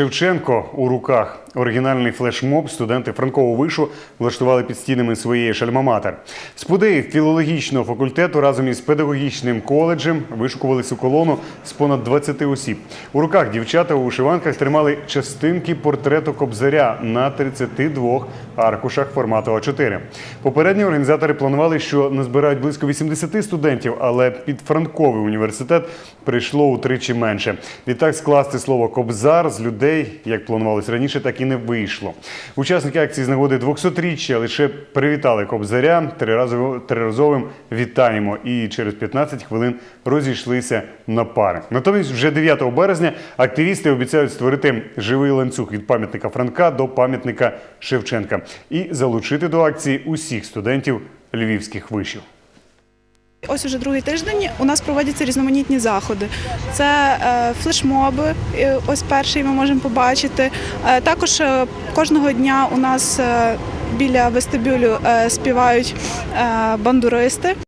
Шевченко у руках. Оригінальний флешмоб студенти Франкового вишу влаштували під стінами своєї шальмаматер. Спудеї філологічного факультету разом із педагогічним коледжем вишукувались у колону з понад 20 осіб. У руках дівчата у вишиванках тримали частинки портрету Кобзаря на 32 аркушах формату А4. Попередні організатори планували, що назбирають близько 80 студентів, але під Франковий університет прийшло утричі менше. Відтак скласти слово Кобзар з людей, як планувалось раніше, так і не вийшло. Учасники акції з нагоди 200-річчя лише привітали Кобзаря триразовим вітаємо і через 15 хвилин розійшлися на пари. Натомість, вже 9 березня активісти обіцяють створити живий ланцюг від пам'ятника Франка до пам'ятника Шевченка і залучити до акції усіх студентів львівських вишів. Ось уже другий тиждень у нас проводяться різноманітні заходи. Це е, флешмоби. Ось перший ми можемо побачити. Е, також е, кожного дня у нас біля вестибюлю співають бандуристи.